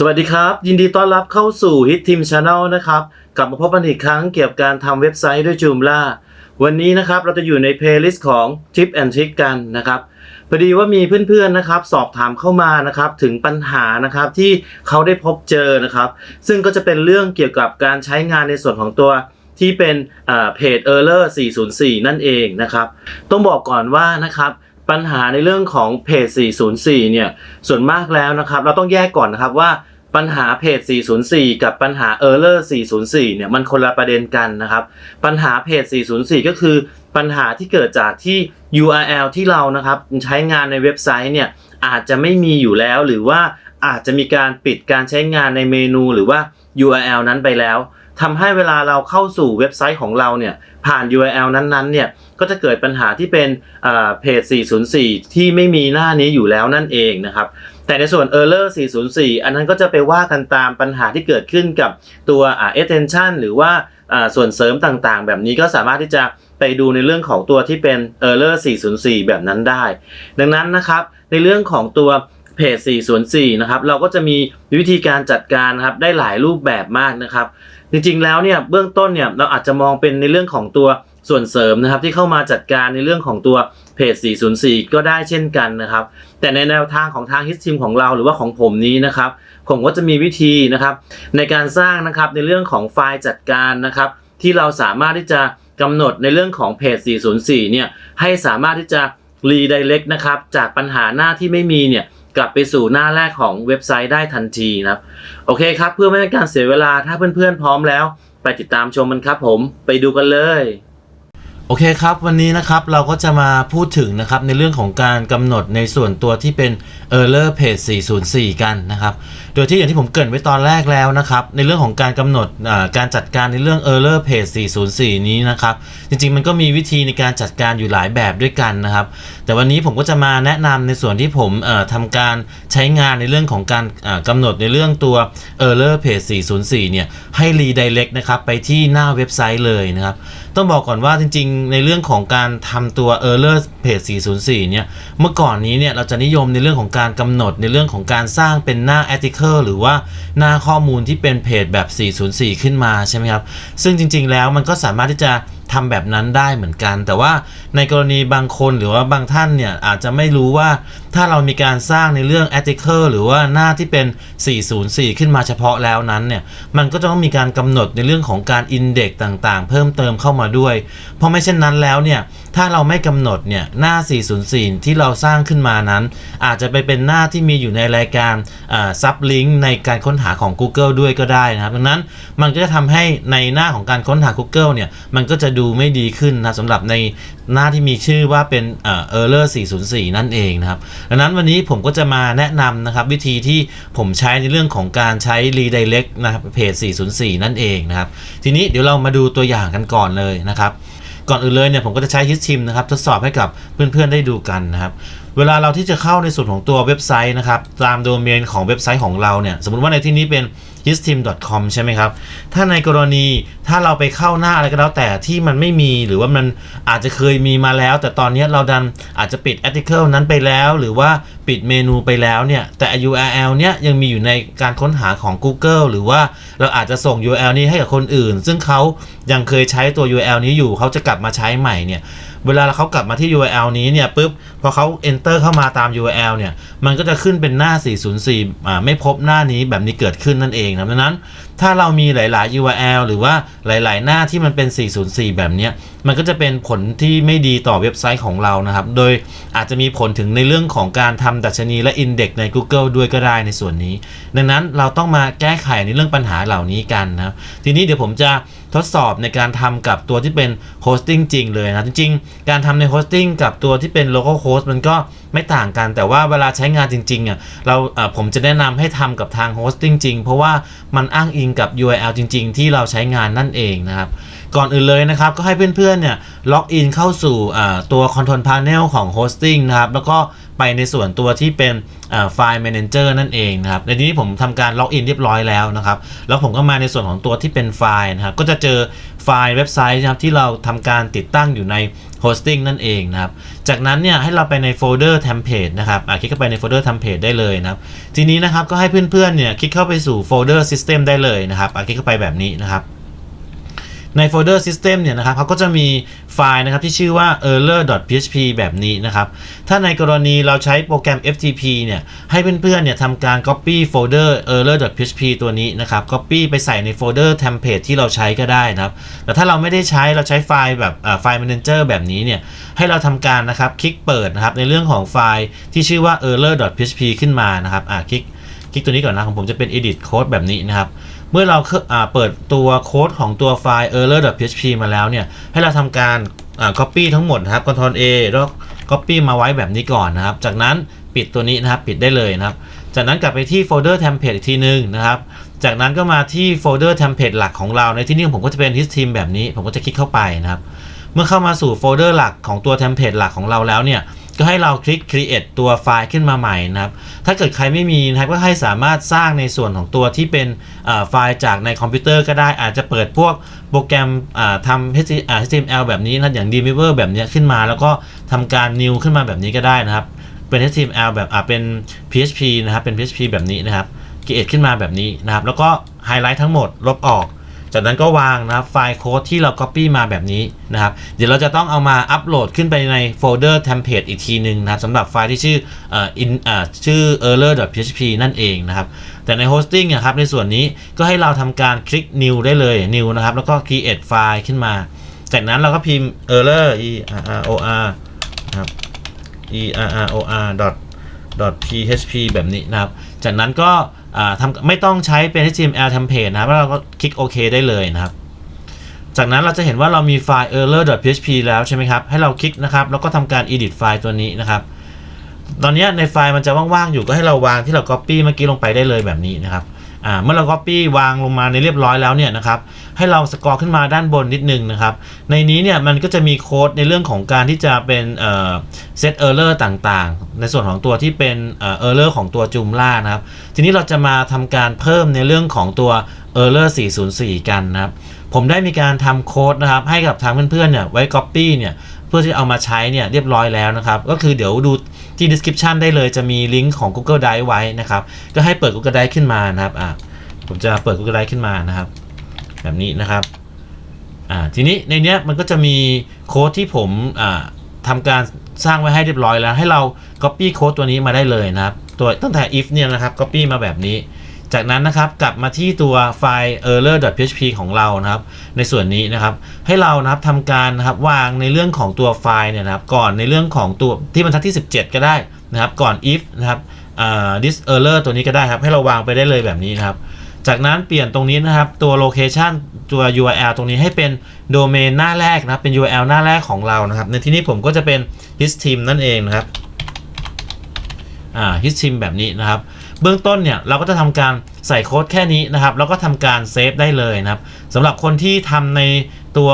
สวัสดีครับ ยินดีต้อนรับเข้าสู่ Hit Team Channel นะครับ กลับมาพบกันอีกครั้งเกี่ยวกับการทำเว็บไซต์ด้วย Joomla วันนี้นะครับเราจะอยู่ในเพลย์ลิสต์ของ Tip and Trick กันนะครับพอดีว่ามีเพื่อนๆนะครับ สอบถามเข้ามานะครับถึงปัญหานะครับที่เขาได้พบเจอนะครับ ซึ่งก็จะเป็นเรื่องเกี่ยวกับการใช้งานในส่วนของตัวที่เป็นเพจ Error 404 นั่นเองนะครับ ต้องบอกก่อนว่านะครับปัญหาในเรื่องของเพจ 404 เนี่ย ส่วนมากแล้วนะครับ เราต้องแยกก่อนนะครับว่า ปัญหาเพจ 404 กับปัญหา Error 404 เนี่ยมันคนละประเด็นกันนะครับ ปัญหาเพจ 404 ก็คือปัญหาที่เกิดจากที่ URL ที่เรานะครับใช้งานในเว็บไซต์เนี่ยอาจจะไม่มีอยู่แล้วหรือว่าอาจจะมีการปิดการใช้งานในเมนูหรือว่า URL นั้นไปแล้ว ทำให้เวลาเราเข้าสู่เว็บไซต์ของเราเนี่ยผ่าน URL นั้นๆเนี่ยก็จะเกิดปัญหาที่เป็นอ่าเพจ 404 ที่ไม่มีหน้านี้อยู่แล้วนั่นเองนะครับ แต่ในส่วน Error 404 อันนั้นก็จะไปว่ากันตามปัญหาที่เกิดขึ้นกับตัวอ่า attention หรือว่าอ่าส่วนเสริมต่างๆ แบบนี้ก็สามารถที่จะไปดูในเรื่องของตัวที่เป็น Error 404 แบบนั้นได้ ดังนั้นนะครับในเรื่องของตัวเพจ404 นะครับ เราก็จะมีวิธีการจัดการนะครับได้หลายรูปแบบมากนะครับ จริงๆแล้วเนี่ยเบื้องต้นเนี่ยเราอาจจะมองเป็นในเรื่องของตัวส่วนเสริมนะครับที่เข้ามาจัดการในเรื่องของตัวเพจ 404 ก็ได้เช่นกันนะครับ แต่ในแนวทางของทางฮิสทีมของเราหรือว่าของผมนี้นะครับ ผมก็จะมีวิธีนะครับ ในการสร้างนะครับในเรื่องของไฟล์จัดการนะครับ ที่เราสามารถที่จะกำหนดในเรื่องของเพจ 404 เนี่ยให้สามารถที่จะรีไดเ c กนะครับจากปัญหาหน้าที่ไม่มีเนี่ย กลับไปสู่หน้าแรกของเว็บไซต์ได้ทันทีนะครับ โอเคครับ เพื่อไม่ให้การเสียเวลาถ้าเพื่อนๆพร้อมแล้ว ไปติดตามชมมันครับผมไปดูกันเลยโอเคครับ วันนี้นะครับเราก็จะมาพูดถึงนะครับในเรื่องของการกำหนดในส่วนตัวที่เป็น Error Page 404 กันนะครับ โดยที่อย่างที่ผมเกริ่นไว้ตอนแรกแล้วนะครับ ในเรื่องของการกำหนดการจัดการในเรื่อง Error Page 404 นี้นะครับ จริงๆมันก็มีวิธีในการจัดการอยู่หลายแบบด้วยกันนะครับ แต่วันนี้ผมก็จะมาแนะนำในส่วนที่ผมทำการใช้งานในเรื่องของการอ่ากำหนดในเรื่องตัว Error Page 404 เนี่ย ให้ redirect นะครับไปที่หน้าเว็บไซต์เลยนะครับ ต้องบอกก่อนว่าจริงๆ ในเรื่องของการทำตัว Error Page 404 เนี่ย เมื่อก่อนนี้เนี่ยเราจะนิยมในเรื่องของการกำหนดในเรื่องของการสร้างเป็นหน้า article หรือว่าหน้าข้อมูลที่เป็นเพจแบบ 404 ขึ้นมาใช่ไหมครับ ซึ่งจริงๆ แล้วมันก็สามารถที่จะ ทำแบบนั้นได้เหมือนกัน แต่ว่าในกรณีบางคนหรือว่าบางท่านเนี่ยอาจจะไม่รู้ว่าถ้าเรามีการสร้างในเรื่อง article หรือว่าหน้าที่เป็น 404 ขึ้นมาเฉพาะแล้วนั้นเนี่ยมันก็จะต้องมีการกำหนดในเรื่องของการ index ต่างๆ เพิ่มเติมเข้ามาด้วย เพราะไม่เช่นนั้นแล้วเนี่ย ถ้าเราไม่กำหนดเนี่ยหน้า 404 ที่เราสร้างขึ้นมานั้น อาจจะไปเป็นหน้าที่มีอยู่ในรายการซับลิงก์ในการค้นหาของ Google ด้วยก็ได้นะครับดังนั้นมันก็จะทำให้ในหน้าของการค้นหา Google เนี่ยมันก็จะดูไม่ดีขึ้นนะสำหรับในหน้าที่มีชื่อว่าเป็นเอ่อ error 404 นั่นเองนะครับดังนั้นวันนี้ผมก็จะมาแนะนำนะครับวิธีที่ผมใช้ในเรื่องของการใช้ redirect นะครับเพจ404 นั่นเองนะครับทีนี้เดี๋ยวเรามาดูตัวอย่างกันก่อนเลยนะครับ ก่อนอื่นเลยเนี่ยผมก็จะใช้ HitTeam นะครับทดสอบให้กับเพื่อนๆได้ดูกันนะครับเวลาเราที่จะเข้าในส่วนของตัวเว็บไซต์นะครับตามโดเมนของเว็บไซต์ของเราเนี่ยสมมติว่าในที่นี้เป็น histeam.com ใช่ไหมครับ ถ้าในกรณีถ้าเราไปเข้าหน้าอะไรก็แล้วแต่ที่มันไม่มีหรือว่ามันอาจจะเคยมีมาแล้ว แต่ตอนนี้เราดันอาจจะปิด article นั้นไปแล้ว หรือว่า ปิดเมนูไปแล้วเนี่ย แต่ URL เนี่ยยังมีอยู่ในการค้นหาของ Google หรือว่าเราอาจจะส่ง URL นี้ให้กับคนอื่น ซึ่งเขายังเคยใช้ตัว URL นี้อยู่เขาจะกลับมาใช้ใหม่เนี่ยเวลาเขากลับมาที่ URL นี้เนี่ยปุ๊บพอเขา enter เข้ามาตาม URL เนี่ยมันก็จะขึ้นเป็นหน้า 404อ่าไม่พบหน้านี้แบบนี้เกิดขึ้นนั่นเองนะดังนั้น ถ้าเรามีหลาย ๆ URL หรือว่าหลาย ๆ หน้าที่มันเป็น 404 แบบนี้มันก็จะเป็นผลที่ไม่ดีต่อเว็บไซต์ของเรานะครับ โดยอาจจะมีผลถึงในเรื่องของการทำดัชนีและ Index ใน Google ด้วยก็ได้ในส่วนนี้ ดังนั้นเราต้องมาแก้ไขในเรื่องปัญหาเหล่านี้กันนะครับ ทีนี้เดี๋ยวผมจะทดสอบในการทำกับตัวที่เป็นโฮสติ้งจริงเลยนะ จริงๆ การทำในโฮสติ้งกับตัวที่เป็น local host มันก็ไม่ต่างกัน แต่ว่าเวลาใช้งานจริงๆอะเราผมจะแนะนำให้ทำกับทางโฮสติ้งจริง เพราะว่ามันอ้างอิงกับ URL จริง ๆ ที่เราใช้งานนั่นเองนะครับก่อนอื่นเลยนะครับ ก็ให้เพื่อนๆเนี่ยล็อกอินเข้าสู่ตัว Control Panel ของ Hosting นะครับ แล้วก็ ไปในส่วนตัวที่เป็นไฟล์ Manager นั่นเองนะครับในที่นี้ผมทำการล็อกอินเรียบร้อยแล้วนะครับ แล้วผมก็มาในส่วนของตัวที่เป็นไฟล์นะครับ ก็จะเจอไฟล์เว็บไซต์นะครับที่เราทำการติดตั้งอยู่ใน hosting นั่นเองนะครับ จากนั้นเนี่ยให้เราไปในโฟลเดอร์ template นะครับคลิกเข้าไปในโฟลเดอร์ template ได้เลยนะครับ ทีนี้นะครับก็ให้เพื่อนๆเนี่ยคลิกเข้าไปสู่โฟลเดอร์ system ได้เลยนะครับคลิกเข้าไปแบบนี้นะครับ ในโฟลเดอร์ System เนี่ยนะครับเขาก็จะมีไฟล์นะครับที่ชื่อว่า error.php แบบนี้นะครับ ถ้าในกรณีเราใช้โปรแกรม FTP เนี่ยให้เพื่อนๆเนี่ยทำการ copy โฟลเดอร์ error.php ตัวนี้นะครับ copy ไปใส่ในโฟลเดอร์ template ที่เราใช้ก็ได้นะครับ แต่ถ้าเราไม่ได้ใช้เราใช้ไฟล์แบบไฟล์ manager แบบนี้เนี่ยให้เราทำการนะครับคลิกเปิดนะครับในเรื่องของไฟล์ที่ชื่อว่า error.php ขึ้นมานะครับอ่าคลิกคลิกตัวนี้ก่อนนะของผมจะเป็น edit code แบบนี้นะครับ เมื่อเราเปิดตัวโค้ดของตัวไฟล์ error.php มาแล้วเนี่ย ให้เราทำการ copy ทั้งหมดนะครับ Ctrl A แล้ว copy มาไว้แบบนี้ก่อนนะครับ จากนั้นปิดตัวนี้นะครับ ปิดได้เลยนะครับ จากนั้นกลับไปที่โฟลเดอร์ template อีกทีนึงนะครับ จากนั้นก็มาที่โฟลเดอร์ template หลักของเรา ในที่นี้ผมก็จะเป็น his team แบบนี้ ผมก็จะคลิกเข้าไปนะครับ เมื่อเข้ามาสู่โฟลเดอร์หลักของตัวเทมเพลตหลักของเราแล้วเนี่ย ก็ให้เราคลิก create ตัวไฟล์ขึ้นมาใหม่นะครับ ถ้าเกิดใครไม่มีนะครับก็ให้สามารถสร้างในส่วนของตัวที่เป็นไฟล์จากในคอมพิวเตอร์ก็ได้อาจจะเปิดพวกโปรแกรมทำ html แบบนี้นะอย่าง Dreamweaver แบบนี้ขึ้นมา แล้วก็ทำการ new ขึ้นมาแบบนี้ก็ได้นะครับ เป็น HTML แบบเป็น PHP นะครับเป็น PHP แบบนี้นะครับ create ขึ้นมาแบบนี้นะครับ แล้วก็ไฮไลท์ทั้งหมดลบออก จากนั้นก็วางนะครับไฟล์โค้ดที่เรา Copy มาแบบนี้นะครับ เดี๋ยวเราจะต้องเอามาอัปโหลดขึ้นไปในโฟลเดอร์ template อีกทีหนึ่งนะครับสำหรับไฟล์ที่ชื่อเอ่อ in อ่าชื่อ error.php นั่นเองนะครับ แต่ใน hosting อะครับในส่วนนี้ก็ให้เราทำการคลิก new ได้เลย new นะครับ แล้วก็ create ไฟล์ขึ้นมา จากนั้นเราก็พิมพ์ error e r r o r นะครับ e r r o r dot php แบบนี้นะครับ จากนั้นก็ ทำไม่ต้องใช้เป็น html template นะครับแล้วเราก็คลิกโอเคได้เลยนะครับ จากนั้นเราจะเห็นว่าเรามีไฟล์ error.php แล้วใช่ไหมครับ ให้เราคลิกนะครับ แล้วก็ทำการ edit ไฟล์ตัวนี้นะครับ ตอนนี้ในไฟล์มันจะว่างๆอยู่ก็ให้เราวางที่เรา copy เมื่อกี้ลงไปได้เลยแบบนี้นะครับ อ่าเมื่อเรา copy วางลงมาในเรียบร้อยแล้วเนี่ยนะครับให้เราสกอร์ขึ้นมาด้านบนนิดนึงนะครับในนี้เนี่ยมันก็จะมีโค้ดในเรื่องของการที่จะเป็นเอ่อ set error ต่างๆ ในส่วนของตัวที่เป็นเอ่อ error ของตัว Joomla นะครับทีนี้เราจะมาทำการเพิ่มในเรื่องของตัว error 404 กันนะครับผมได้มีการทำโค้ดนะครับให้กับทางเพื่อนๆเนี่ยไว้ copy เนี่ยเพื่อที่เอามาใช้เนี่ยเรียบร้อยแล้วนะครับ ก็คือเดี๋ยวดู ที่ description ได้เลยจะมีลิงก์ของ Google Drive ไว้นะครับ ก็ให้เปิด Google Drive ขึ้นมานะครับอ่าผมจะเปิด Google Drive ขึ้นมานะครับ แบบนี้นะครับอ่าทีนี้ในเนี้ยมันก็จะมีโค้ดที่ผมอ่าทำการสร้างไว้ให้เรียบร้อยแล้ว ให้เรา copy โค้ดตัวนี้มาได้เลยนะครับ ตัวตั้งแต่ if เนี่ยนะครับ copy มาแบบนี้ จากนั้นนะครับกลับมาที่ตัวไฟล์ error.php ของเรานะครับ ในส่วนนี้นะครับ ให้เรานะครับทำการนะครับวางในเรื่องของตัวไฟล์เนี่ยนะครับ ก่อนในเรื่องของตัวที่บรรทัดที่ 17 ก็ได้นะครับ ก่อน if นะครับอ่า this error ตัวนี้ก็ได้ครับ ให้เราวางไปได้เลยแบบนี้นะครับ จากนั้นเปลี่ยนตรงนี้นะครับ ตัว location ตัว URL ตรงนี้ให้เป็นโดเมนหน้าแรกนะครับเป็น URL หน้าแรกของเรานะครับ ในที่นี้ผมก็จะเป็น his team นั่นเองนะครับอ่า his team แบบนี้นะครับ เบื้องต้นเนี่ยเราก็จะทำการใส่โค้ดแค่นี้นะครับ แล้วก็ทำการเซฟได้เลยนะครับสำหรับคนที่ทำในตัว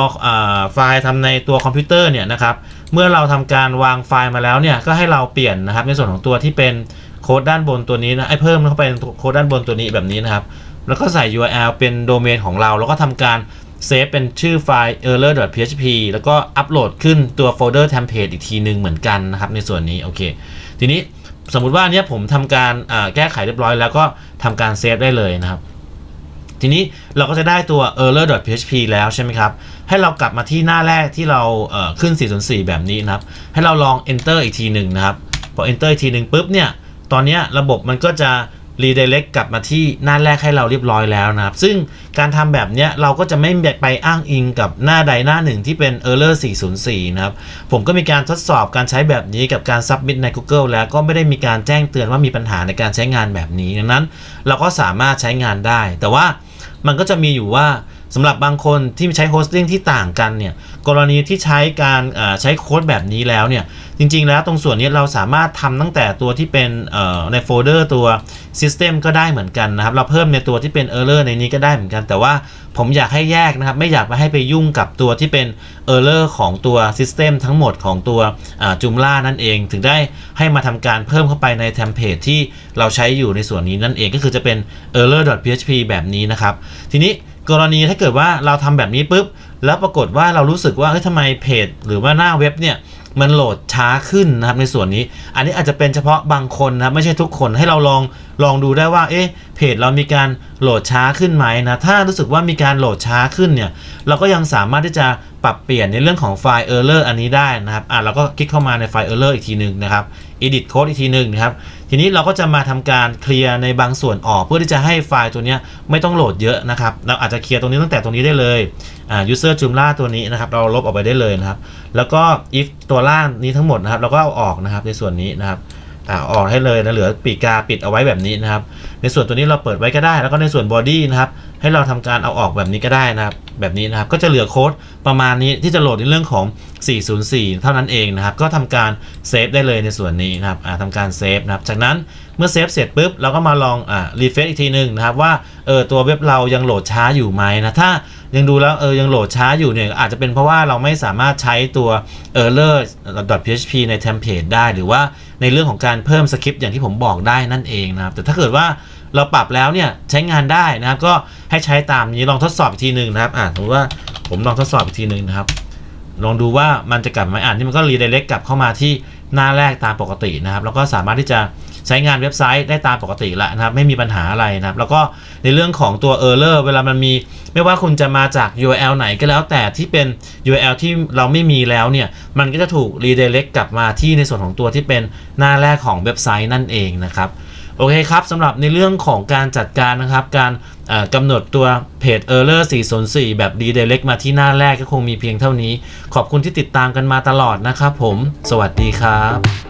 ไฟล์ทำในตัวคอมพิวเตอร์เนี่ยนะครับ เมื่อเราทำการวางไฟล์มาแล้วเนี่ยก็ให้เราเปลี่ยนนะครับ ในส่วนของตัวที่เป็นโค้ดด้านบนตัวนี้นะไอ้เพิ่มเข้าไปในโค้ดด้านบนตัวนี้แบบนี้นะครับแล้วก็ใส่ URL เป็นโดเมนของเรา แล้วก็ทำการเซฟเป็นชื่อไฟล์ error.php แล้วก็อัปโหลดขึ้นตัวโฟลเดอร์ template อีกทีหนึ่งเหมือนกันนะครับในส่วนนี้ โอเค ทีนี้ สมมุติว่าอันเนี้ยผมทำการแก้ไขเรียบร้อย แล้วก็ทำการเซฟได้เลยนะครับ ทีนี้เราก็จะได้ตัว error.php แล้วใช่ไหมครับ ให้เรากลับมาที่หน้าแรกที่เราเอ่อขึ้น 404 แบบนี้นะครับ ให้เราลอง enter อีกทีหนึ่งนะครับ พอ enter อีกทีหนึ่งปุ๊บเนี่ย ตอนนี้ระบบมันก็จะ redirect กลับมาที่หน้าแรกให้เราเรียบร้อยแล้วนะครับ ซึ่งการทำแบบเนี้ยเราก็จะไม่ไปอ้างอิงกับหน้าใดหน้าหนึ่งที่เป็น error 404 นะครับ ผมก็มีการทดสอบการใช้แบบนี้กับการ submit ใน Google แล้วก็ไม่ได้มีการแจ้งเตือนว่ามีปัญหาในการใช้งานแบบนี้ดังนั้น เราก็สามารถใช้งานได้ แต่ว่ามันก็จะมีอยู่ว่าสำหรับบางคนที่ใช้โฮสติ้งที่ต่างกันเนี่ย กรณีที่ใช้การใช้โค้ดแบบนี้แล้วเนี่ย จริงๆแล้วตรงส่วนนี้เราสามารถทำตั้งแต่ตัวที่เป็นในโฟลเดอร์ตัว System ก็ได้เหมือนกันนะครับ เราเพิ่มในตัวที่เป็น Error ในนี้ก็ได้เหมือนกัน แต่ว่าผมอยากให้แยกนะครับ ไม่อยากไปให้ไปยุ่งกับตัวที่เป็น Error ของตัว System ทั้งหมดของตัวจุมล่านั่นเอง ถึงได้ให้มาทำการเพิ่มเข้าไปในเทมเพลตที่เราใช้อยู่ในส่วนนี้นั่นเองก็คือจะเป็น error.php แบบนี้นะครับ ทีนี้กรณีถ้าเกิดว่าเราทำแบบนี้ปุ๊บ แล้วปรากฏว่าเรารู้สึกว่าเฮ้ยทำไมเพจ หรือว่าหน้าเว็บเนี่ยมันโหลดช้าขึ้นนะครับในส่วนนี้ อันนี้อาจจะเป็นเฉพาะบางคนนะครับไม่ใช่ทุกคนให้เราลองลองดูได้ว่าเอ๊ะเพจเรามีการโหลดช้าขึ้นไหมนะถ้ารู้สึกว่ามีการโหลดช้าขึ้นเนี่ยเราก็ยังสามารถที่จะปรับเปลี่ยนในเรื่องของไฟล์ error อันนี้ได้นะครับอะเราก็คลิกเข้ามาในไฟล์ error อีกทีหนึ่งนะครับ edit code อีกทีหนึ่งนะครับทีนี้เราก็จะมาทำการเคลียร์ในบางส่วนออก เพื่อที่จะให้ไฟล์ตัวนี้ไม่ต้องโหลดเยอะนะครับเราอาจจะเคลียร์ตรงนี้ตั้งแต่ตรงนี้ได้เลยอ่า user joomla ตัวนี้นะครับเราลบออกไปได้เลยนะครับแล้วก็ if ตัวล่างนี้ทั้งหมดนะครับเราก็เอาออกนะครับในส่วนนี้นะครับ อ่าออกให้เลยนะเหลือปีกกาปิดเอาไว้แบบนี้นะครับ ในส่วนตัวนี้เราเปิดไว้ก็ได้ แล้วก็ในส่วน body นะครับให้เราทำการเอาออกแบบนี้ก็ได้นะครับแบบนี้นะครับก็จะเหลือโค้ดประมาณนี้ที่จะโหลดในเรื่องของ 404 เท่านั้นเองนะครับ ก็ทำการเซฟได้เลยในส่วนนี้นะครับอ่าทำการเซฟนะครับ จากนั้นเมื่อเซฟเสร็จปุ๊บเราก็มาลองอ่ารีเฟซอีกทีหนึ่งนะครับว่าเออตัวเว็บเรายังโหลดช้าอยู่ไหมนะถ้า ยังดูแล้วเออยังโหลดช้าอยู่เนี่ยอาจจะเป็นเพราะว่าเราไม่สามารถใช้ตัว error.php ในเทมเพลตได้ หรือว่าในเรื่องของการเพิ่มสคริปต์อย่างที่ผมบอกได้นั่นเองนะครับแต่ถ้าเกิดว่าเราปรับแล้วเนี่ยใช้งานได้นะครับก็ให้ใช้ตามนี้ลองทดสอบอีกทีหนึ่งนะครับอ่าสมมติว่าผมลองทดสอบอีกทีหนึ่งนะครับลองดูว่ามันจะกลับมาอ่านที่มันก็รีเดเ c กกลับเข้ามาที่ หน้าแรกตามปกตินะครับ แล้วก็สามารถที่จะใช้งานเว็บไซต์ได้ตามปกติแล้วนะครับ ไม่มีปัญหาอะไรนะครับ แล้วก็ในเรื่องของตัว Error เวลามันมี ไม่ว่าคุณจะมาจาก URL ไหนก็แล้วแต่ที่เป็น URL ที่เราไม่มีแล้วเนี่ย มันก็จะถูกรีเดเ c กกลับมาที่ในส่วนของตัวที่เป็นหน้าแรกของเว็บไซต์นั่นเองนะครับ โอเคครับสำหรับในเรื่องของการจัดการนะครับ การกำหนดตัวเพจ Error 404 แบบ Redirect มาที่หน้าแรกก็คงมีเพียงเท่านี้ ขอบคุณที่ติดตามกันมาตลอดนะครับผม สวัสดีครับ